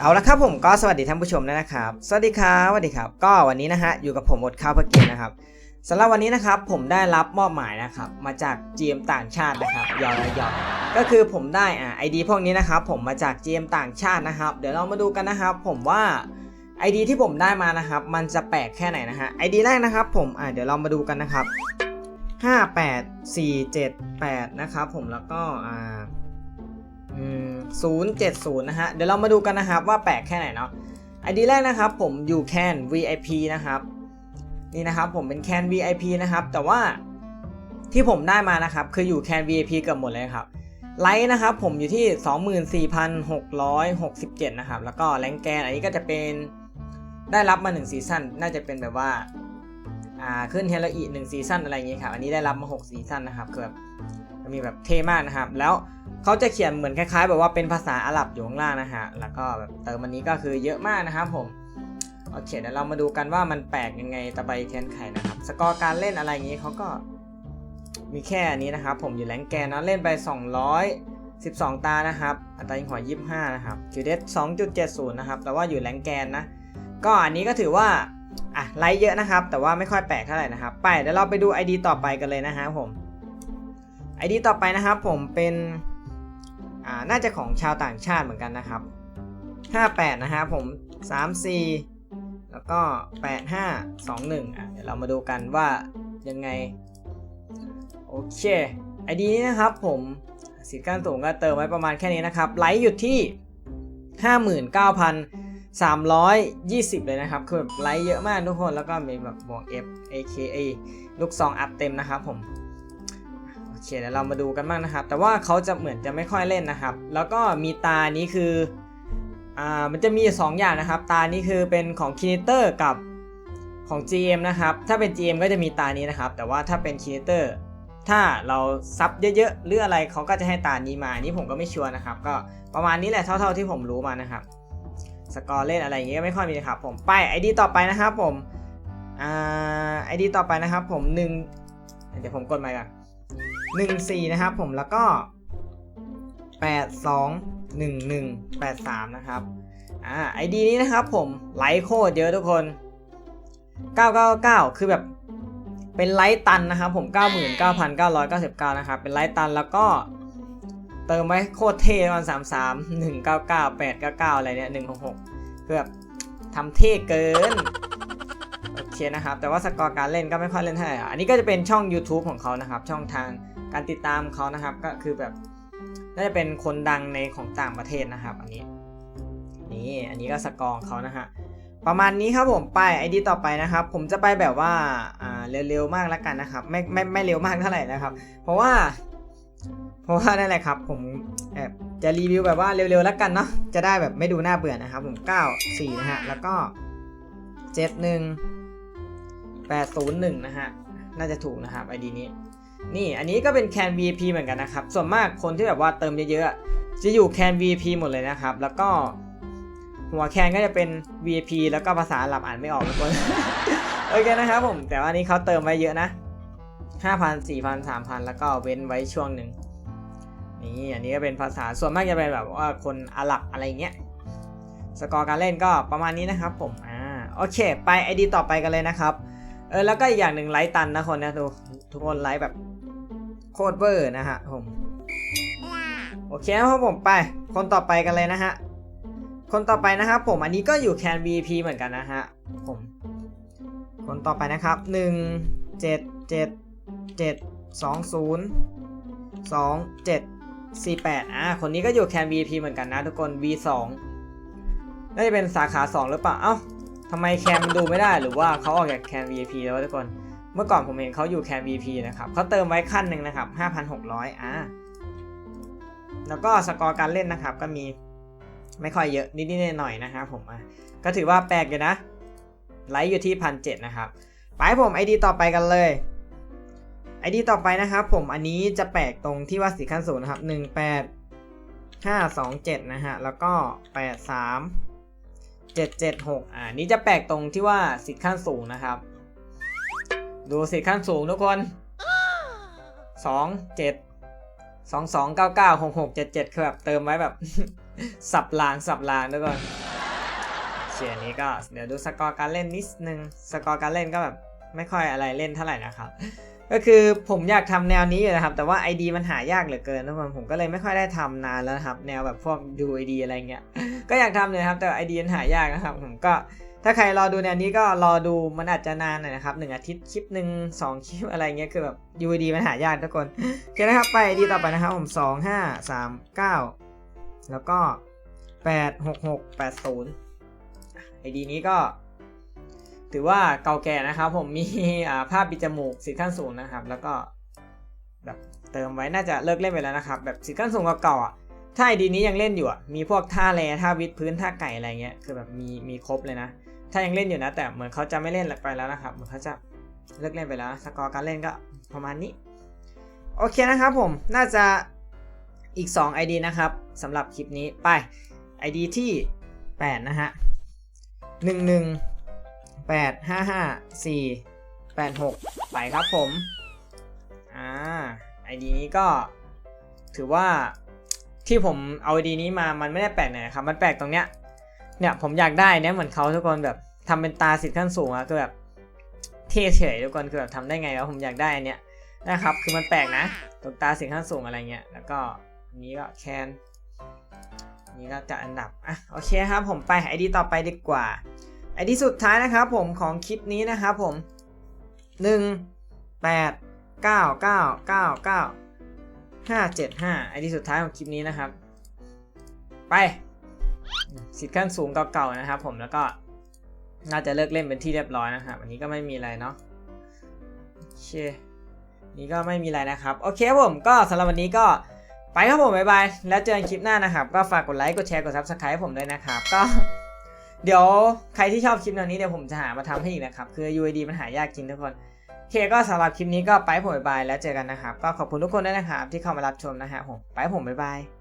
เอาละครับผมก็สวัสดีท่านผู้ชมด้วยนะครับ สวัสดีครับสวัสดีครับ ก็วันนี้นะฮะอยู่กับผมอดข้าวเพื่อกินนะครับสำหรับวันนี้นะครับผมได้รับมอบหมายนะครับมาจาก GM ต่างชาตินะครับยอๆยอก็คือผมได้อ่าไอดีพวกนี้นะครับผมมาจาก GM ต่างชาตินะครับ เดี๋ยวเรามาดูกันนะครับ ผมว่า ID ที่ผมได้มานะครับมันจะแปลกแค่ไหนนะฮะ ID แรกนะครับ ผมอ่าเดี๋ยวเรามาดูกันนะครับ 58478 นะครับผมแล้วก็อ่า 070 นะฮะ เดี๋ยวเรามาดูกันนะครับว่าแปลกแค่ไหนเนาะ ID แรกนะครับผมอยู่แคน VIP นะครับนี่นะครับผมเป็นแคน VIP นะครับ แต่ว่าที่ผมได้มานะครับ คืออยู่แคน VIP เกือบหมดเลยครับไลท์นะครับผมอยู่ที่ 24,667 นะครับ แล้วก็แรงแกนอันนี้ก็จะเป็นได้รับมา1ซีซั่นน่าจะเป็นแบบว่า อ่าขึ้นเฮโรอีหนึ่งซีซั่นอะไรอย่างงี้ครับอันนี้ได้รับมา6ซีซั่นนะครับคือแบบมีแบบเท่มากนะครับ แล้วเขาจะเขียนเหมือนคล้ายๆ แบบว่าเป็นภาษาอาหรับอยู่ข้างล่างนะฮะแล้วก็แบบเติมอันนี้ก็คือเยอะมากนะครับผมโอเคเดี๋ยวเรามาดูกันว่ามันแปลกยังไงตะไบเทียนไข่นะครับ สกอร์การเล่นอะไรอย่างงี้เขาก็มีแค่อันนี้นะครับ ผมอยู่แรงแกนนะเล่นไป 212 ตานะครับ อัตรายิงหัว25 นะครับคิวเดส2.70 นะครับ แต่ว่าอยู่แรงแกนนะ ก็อันนี้ก็ถือว่า อะไลท์เยอะนะครับ แต่ว่าไม่ค่อยแปลกเท่าไหร่นะครับ ไปเดี๋ยวเราไปดู ID ต่อไปกันเลยนะฮะผม ID ต่อไปนะครับผมเป็นอ่าน่าจะของชาวต่างชาติเหมือนกันนะครับ 58 นะครับผม 34 แล้วก็ 8521 อะเดี๋ยวเรามาดูกันว่ายังไง โอเคไอดีนี้นะครับผมสิทธิ์การสูงก็เติมไว้ประมาณแค่นี้นะครับ ไลท์อยู่ที่ 320 เลยนะครับ คือแบบไลท์เยอะมากทุกคน แล้วก็มีแบบบวก F AKA ลูกซองอัพเต็มนะครับผม โอเคเดี๋ยวเรามาดูกันบ้างนะครับ แต่ว่าเขาจะเหมือนจะไม่ค่อยเล่นนะครับ แล้วก็มีตานี้คือ อ่า มันจะมีอยู่สองอย่างนะครับ ตานี้คือเป็นของคินิเตอร์กับของ GM นะครับ ถ้าเป็น GM ก็จะมีตานี้นะครับ แต่ว่าถ้าเป็นคินิเตอร์ ถ้าเราซับเยอะๆหรืออะไรเขาก็จะให้ตานี้มานนี้ผมก็ไม่ชัวร์นะครับ ก็ประมาณนี้แหละเท่า ๆที่ผมรู้มานะครับ สกอร์เล่นอะไรอย่างเงี้ยไม่ค่อยมีนะครับผมไป ID ต่อไปนะครับผมอ่า ID ต่อไปนะครับผมหนึ่งเดี๋ยวผมกดใหม่ก่อนหนึ่งสี่นะครับผมแล้วก็แปดสองหนึ่งหนึ่งแปดสามนะครับอ่า ID นี้นะครับผมไลค์โคตรเยอะทุกคน999คือแบบเป็นไลท์ตันนะครับผม 99,999 นะครับ เป็นไลท์ตันแล้วก็ เติมไว้โคตรเท่มัน33 199 899อะไรเนี่ย166คือแบบทำเท่เกินโอเคนะครับ แต่ว่าสกอร์การเล่นก็ไม่ค่อยเล่นเท่าไหร่อันนี้ก็จะเป็นช่อง YouTube ของเขานะครับ ช่องทางการติดตามเขานะครับ ก็คือแบบน่าจะเป็นคนดังในของต่างประเทศนะครับ อันนี้นี่อันนี้ก็สกอร์เขานะฮะประมาณนี้ครับผมไปไอดีต่อไปนะครับ ผมจะไปแบบว่าอ่าเร็วๆมากแล้วกันนะครับ ไม่ไม่ไม่เร็วมากเท่าไหร่นะครับ เพราะว่า เพราะว่านั่นแหละครับ ผมแอบจะรีวิวแบบว่าเร็วๆแล้วกันเนาะจะได้แบบไม่ดูน่าเบื่อนะครับ ผม9 4นะฮะแล้วก็ 71 801นะฮะน่าจะถูกนะครับไอดีนี้ นี่อันนี้ก็เป็นแคน VIP เหมือนกันนะครับ ส่วนมากคนที่แบบว่าเติมเยอะๆจะอยู่แคน VIP หมดเลยนะครับ แล้วก็หัวแคนก็จะเป็น VIP แล้วก็ภาษาหรับอ่านไม่ออกทุกคนโอเคนะครับผมแต่ว่าอันนี้เขาเติมไว้เยอะนะ 5,000 4,000 3,000แล้วก็เว้นไว้ช่วงหนึ่งนี่อันนี้ก็เป็นภาษาส่วนมากจะเป็นแบบว่าคนอาหรับอะไรเงี้ยสกอร์การเล่นก็ประมาณนี้นะครับผมอ่าโอเค ไป ID ต่อไปกันเลยนะครับเออแล้วก็อีกอย่างหนึ่งไลท์ตันนะคนนะดูทุกคนไลท์แบบโคตรเวอร์นะฮะผมโอเคครับผมไปคนต่อไปกันเลยนะฮะคนต่อไปนะครับผมอันนี้ก็อยู่แคน VP เหมือนกันนะฮะผมคนต่อไปนะครับ1 7 7 7 2 0 2 7 4 8อ่าคนนี้ก็อยู่แคน VP เหมือนกันนะทุกคน V2 น่าจะเป็นสาขา2หรือเปล่า เอ้าทำไมแคนมันดูไม่ได้หรือว่าเขาออกจากแคน VIP แล้วทุกคน เมื่อก่อนผมเห็นเขาอยู่แคน VP นะครับเขาเติมไว้ขั้นหนึ่งนะครับ5,600อ่าแล้วก็สกอร์การเล่นนะครับก็มีไม่ค่อยเยอะนิดๆหน่อยๆนะครับผมอะก็ถือว่าแปลกอยู่นะไลค์อยู่ที่พันเนะครับ ไปผม ID ต่อไปกันเลย ID ต่อไปนะครับผมอันนี้จะแปลกตรงที่ว่าสีขั้นสูงนะครับ18 527นะฮะแล้วก็83 776อ่านี้จะแปลกตรงที่ว่าสิทธิ์ขั้นสูงนะครับ ดูสิทธิ์ขั้นสูงทุกคน2 7 2299 6677คือแบบเติมไว้แบบ สับรางสับรางทุกคนอันนี้ก็เดี๋ยวดูสกอร์การเล่นนิดนึง สกอร์การเล่นก็แบบไม่ค่อยอะไรเล่นเท่าไหร่นะครับ ก็คือผมอยากทำแนวนี้อยู่นะครับ แต่ว่า ID มันหายากเหลือเกินทุกคนผมก็เลยไม่ค่อยได้ทำนานแล้วครับ แนวแบบพวกดู ID อะไรเงี้ย ก็อยากทำเลยครับ แต่ ID มันหายากนะครับ ผมก็ถ้าใครรอดูแนวนี้ก็รอดูมันอาจจะนานหน่อยนะครับหนึ่งอาทิตย์คลิปหนึ่งสองคลิปอะไรเงี้ยคือแบบ UID มันหายากทุกคนโอเคนะครับไป ID ต่อไปนะครับผมสองห้าสามเก้าแล้วก็แปดหกหกแปดศูนย์ ID นี้ก็ ถือว่าเก่าแก่นะครับ ผมมีภาพปิดจมูกสีขั้นสูงนะครับ แล้วก็แบบเติมไว้น่าจะเลิกเล่นไปแล้วนะครับ แบบสีขั้นสูงเก่าๆอะถ้า ID นี้ยังเล่นอยู่อะมีพวกท่าแรท่าวิดพื้นท่าไก่อะไรเงี้ยคือแบบมีมีครบเลยนะ ถ้ายังเล่นอยู่นะ แต่เหมือนเขาจะไม่เล่นไปแล้วนะครับ เหมือนเขาจะเลิกเล่นไปแล้วสกอร์การเล่นก็ประมาณนี้โอเคนะครับผมน่าจะอีก 2 ID นะครับสำหรับคลิปนี้ไป ID ที่ 8 นะฮะ 11 8 5 5 4 8 6 ไปครับผม อ่า ID นี้ก็ถือว่าที่ผมเอา ID นี้มามันไม่ได้แปลกไหนครับ มันแปลกตรงเนี้ย เนี่ยผมอยากได้เนี่ยเหมือนเขาทุกคนแบบทำเป็นตาสิทธิ์ขั้นสูงอะคือแบบเท่เฉยทุกคนคือแบบทำได้ไงวะผมอยากได้อันเนี้ยนะครับ คือมันแปลกนะตรงตาสิทธิ์ขั้นสูงอะไรเงี้ย แล้วก็นี้ก็แคนนี้ก็จัดอันดับ อะ โอเคครับ ผมไปไอดีต่อไปดีกว่า ไอดีสุดท้ายนะครับผมของคลิปนี้นะครับผม 1 8 9 9 9 9 5 7 5ไอดีสุดท้ายของคลิปนี้นะครับ ไปสิทธิ์ขั้นสูงเก่าๆนะครับผมแล้วก็น่าจะเลิกเล่นเป็นที่เรียบร้อยนะครับอันนี้ก็ไม่มีอะไรเนาะโอเคนี่ก็ไม่มีอะไรนะครับ โอเคผมก็สำหรับวันนี้ก็ไปครับผมบ๊ายบาย แล้วเจอกันคลิปหน้านะครับ ก็ฝากกดไลค์ กดแชร์ กด subscribe ผมด้วยนะครับ ก็ เดี๋ยวใครที่ชอบคลิปแนวนี้เดี๋ยวผมจะหามาทำให้อีกนะครับ คือ UID มันหายากจริงทุกคนโอเคก็สำหรับคลิปนี้ก็ไปผมบายแล้วเจอกันนะครับ ก็ขอบคุณทุกคนด้วยนะครับที่เข้ามารับชมนะฮะผมไปผมบ๊ายบาย